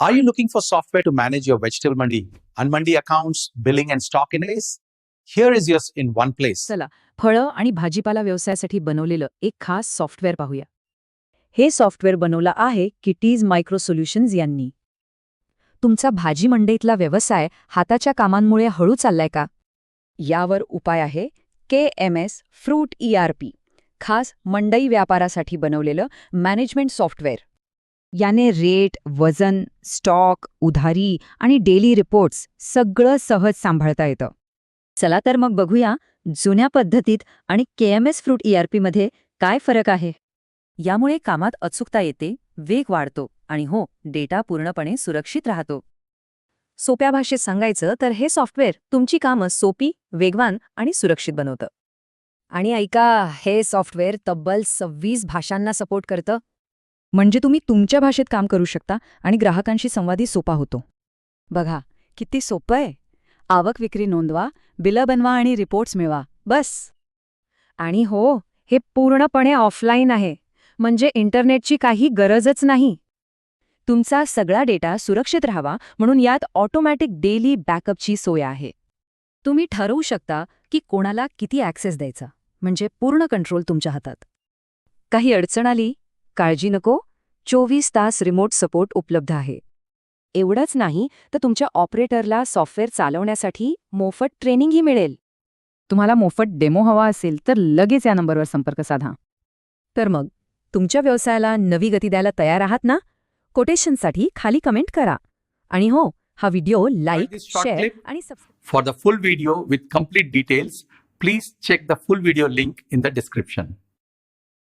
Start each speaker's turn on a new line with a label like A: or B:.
A: Are you looking for software to manage your vegetable mandi, unmandi accounts, billing, and stock inlays? Here is yours in one place.
B: चला फळं आणि भाजीपाला व्यवसायासाठी बनवलेलं एक खास सॉफ्टवेअर पाहूया हे सॉफ्टवेअर बनवलं आहे किटीज मायक्रो सोल्युशन्स यांनी तुमचा भाजी मंडईतला व्यवसाय हाताच्या कामांमुळे हळू चाललाय का यावर उपाय आहे K M S fruit E R P खास मंडई व्यापारासाठी बनवलेलं मॅनेजमेंट सॉफ्टवेअर याने रेट वजन स्टॉक उधारी आणि डेली रिपोर्ट्स सगळं सहज सांभाळता येतं. चला तर मग बघूया जुन्या पद्धतीत आणि K M S fruit E मध्ये काय फरक आहे. यामुळे कामात अचूकता येते वेग वाढतो आणि हो डेटा पूर्णपणे सुरक्षित राहतो. सोप्या भाषेत सांगायचं तर हे सॉफ्टवेअर तुमची कामं सोपी वेगवान आणि सुरक्षित बनवतं. आणि ऐका हे सॉफ्टवेअर तब्बल सव्वीस भाषांना सपोर्ट करतं. म्हणजे तुम्ही तुमच्या भाषेत काम करू शकता आणि ग्राहकांशी संवादी सोपा होतो. बघा किती सोपं आहे. आवक विक्री नोंदवा बिलं बनवा आणि रिपोर्ट्स मिळवा. बस. आणि हो हे पूर्णपणे ऑफलाईन आहे. म्हणजे इंटरनेटची काही गरजच नाही. तुमचा सगळा डेटा सुरक्षित राहावा म्हणून यात ऑटोमॅटिक डेली बॅकअपची सोय आहे. तुम्ही ठरवू शकता की कोणाला किती ॲक्सेस द्यायचा म्हणजे पूर्ण कंट्रोल तुमच्या हातात. काही अडचण आली? काळजी नको? चोवीस तास रिमोट सपोर्ट उपलब्ध आहे. एवढंच नाही तर तुमच्या ऑपरेटरला सॉफ्टवेअर चालवण्यासाठी मोफत ट्रेनिंगही मिळेल. तुम्हाला मोफत डेमो हवा असेल तर लगेच या नंबरवर संपर्क साधा. तर मग तुमच्या व्यवसायाला नवी गती द्यायला तयार आहात ना? कोटेशनसाठी खाली कमेंट करा. आणि हो हा व्हिडिओ लाईक शेअर? आणि
A: For the full video with complete details, please check the full video link in the description.